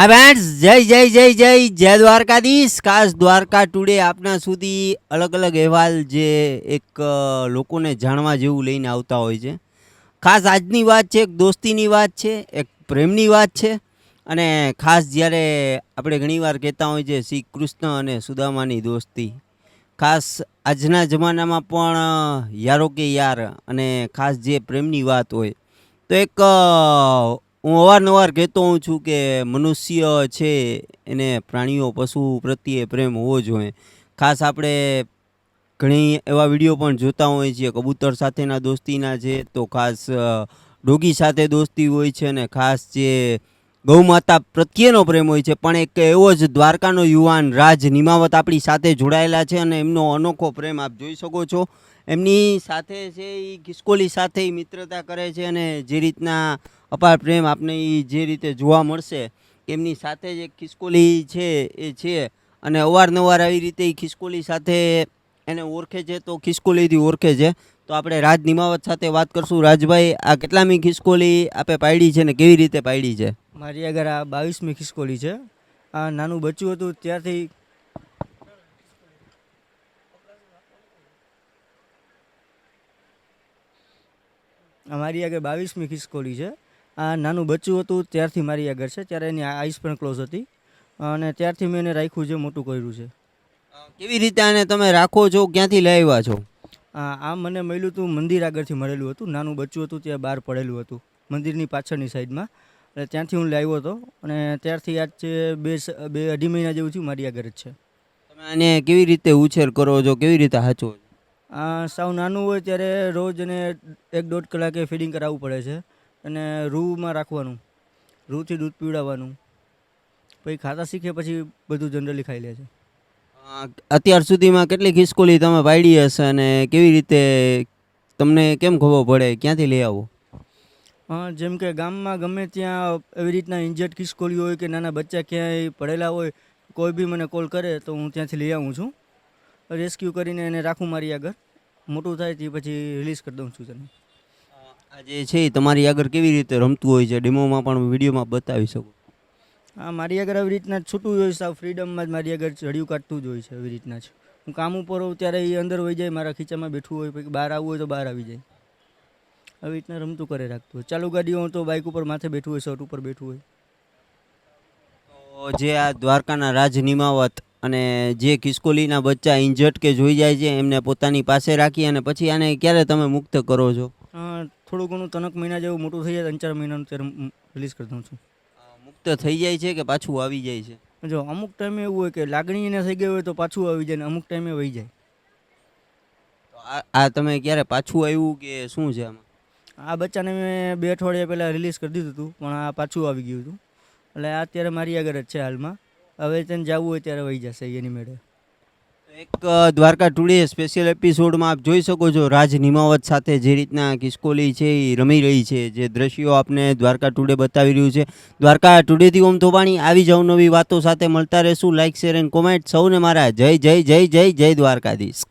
હા ફ્રેન્ડ્સ જય જય જય જય જય દ્વારકાધીશ. ખાસ દ્વારકા ટુડે આપના સુધી અલગ અલગ અહેવાલ જે એક લોકોને જાણવા જેવું લઈને આવતા હોય છે. ખાસ આજની વાત છે, એક દોસ્તીની વાત છે, એક પ્રેમની વાત છે. અને ખાસ જ્યારે આપણે ઘણીવાર કહેતા હોય છે, શ્રી કૃષ્ણ અને સુદામાની દોસ્તી. ખાસ આજના જમાનામાં પણ યારો કે યાર અને ખાસ જે પ્રેમની વાત હોય, તો એક હું અવારનવાર કહેતો હોઉં છું કે મનુષ્ય છે, એને પ્રાણીઓ, પશુ પ્રત્યે પ્રેમ હોવો જોઈએ. ખાસ આપણે ઘણી એવા વીડિયો પણ જોતા હોઈએ છીએ, કબૂતર સાથેના દોસ્તીના છે તો ખાસ ડોગી સાથે દોસ્તી હોય છે અને ખાસ જે ગૌ માતા પ્રત્યેનો પ્રેમ હોય છે, પણ એક એવો જ દ્વારકાનો યુવાન રાજ નિમાવત આપણી સાથે જોડાયેલા છે અને એમનો અનોખો પ્રેમ આપ જોઈ શકો છો. એમની સાથે છે એ ખિસકોલી સાથે મિત્રતા કરે છે અને જે રીતના અપાર પ્રેમ આપને એ જે રીતે જોવા મળશે, એમની સાથે જ એક ખિસકોલી છે, એ છે. અને અવારનવાર આવી રીતે એ ખિસકોલી સાથે એને ઓળખે છે, તો ખિસકોલીથી ઓળખે છે. તો આપણે રાજ નિમાવત સાથે વાત કરશું. રાજભાઈ, આ કેટલામી ખિસકોલી આપે પાડી છે ને કેવી રીતે પાડી છે? મારી આગળ આ બાવીસમી ખિસકોલી છે. આ નાનું બચ્ચું હતું ત્યારથી મારી આગળ બાવીસમી ખિસકોલી છે. આ નાનું બચ્ચું હતું ત્યારથી મારી આગળ છે ત્યારે એની આઈસ પણ ક્લોઝ હતી. અને ત્યારથી મેં એને રાખ્યું છે મોટું કર્યું છે. કેવી રીતે આને તમે રાખો છો ક્યાંથી લઈ આવ્યા છો? આ આ મને મળ્યું હતું મંદિર આગળથી મળેલું હતું. નાનું બચ્ચું હતું ત્યાં બહાર પડેલું હતું મંદિરની પાછળની સાઈડમાં. એટલે ત્યાંથી હું લાવ્યો હતો. અને ત્યારથી આજ છે બે બે અઢી મહિના જેવું થયું મારી આ ઘરે છે. તમે આને કેવી રીતે ઉછેર કરો છો? કેવી રીતે હાચો આ સાવ નાનું હોય ત્યારે રોજ એને એક દોઢ કલાકે ફીડિંગ કરાવવું પડે છે. અને રૂમાં રાખવાનું રૂથી દૂધ પીવડાવવાનું. પછી ખાતા શીખે પછી બધું જનરલી ખાઈ લે છે. અત્યાર સુધીમાં કેટલી ખિસકોલી તમે પાડી હશે અને કેવી રીતે તમને કેમ ખબર પડે? ક્યાંથી લઈ આવો? જેમ કે ગામમાં ગમે ત્યાં એવી રીતના ઇન્જર્ડ ખિસકોલી હોય કે નાના બચ્ચા ક્યાંય પડેલા હોય કોઈ બી મને કોલ કરે તો હું ત્યાંથી લઈ આવું છું. રેસ્ક્યુ કરીને એને રાખું મારી આગળ. મોટું થાય તે પછી રિલીઝ કરી દઉં છું તેને. આજે છે એ તમારી આગળ કેવી રીતે રમતું હોય છે? ડેમોમાં પણ વિડીયોમાં બતાવી શકું. હા મારી આગળ આવી રીતના છૂટું હોય સાવ ફ્રીડમમાં જ મારી આગળ ચડિયું કાઢતું જ હોય છે એવી રીતના જ. હું કામ ઉપર હોઉં ત્યારે એ અંદર હોઈ જાય મારા ખીચામાં બેઠું હોય પછી બહાર આવવું હોય તો બહાર આવી જાય. આવી રીતના રમતું કરે રાખતું હોય. ચાલુ ગાડીઓ તો બાઇક ઉપર માથે બેઠું હોય શર્ટ ઉપર બેઠું હોય. તો જે આ દ્વારકાના રાજ નિમાવત અને જે કિસ્કોલીના બચ્ચા ઇન્જર્ટ કે જોઈ જાય છે એમને પોતાની પાસે રાખી અને પછી આને ક્યારે તમે મુક્ત કરો છો? થોડું ઘણું તનક મહિના જેવું મોટું થઈ જાય ત્રણ ચાર મહિનાનું ત્યારે રિલીઝ કરી દઉં છું. મુક્ત થઈ જાય છે કે પાછું આવી જાય છે? જો અમુક ટાઈમે એવું હોય કે લાગણી એને થઈ ગઈ હોય તો પાછું આવી જાય ને અમુક ટાઈમે વહી જાય. તો આ આ તમે ક્યારે પાછું આવ્યું કે શું છે આમાં? આ બચ્ચાને મેં બે અઠવાડિયા પહેલાં રિલીઝ કરી દીધું હતું, પણ આ પાછું આવી ગયું હતું. એટલે આ અત્યારે મારી આગળ જ છે હાલમાં. હવે તેને જવું હોય ત્યારે વહી જશે એની મેળે. એક દ્વારકા ટુડે સ્પેશિયલ એપિસોડમાં આપ જોઈ શકો છો રાજ નિમાવત સાથે જે રીતના કિસ્કોલી છે એ રમી રહી છે. જે દ્રશ્યો આપને દ્વારકા ટુડે બતાવી રહ્યું છે. દ્વારકા ટુડેથી ઓમ થોબાણી, આવી જાઉં નવી વાતો સાથે મળતા રહેશું. લાઇક શેર એન્ડ કોમેન્ટ સૌને મારા જય જય જય જય જય દ્વારકાધીશ.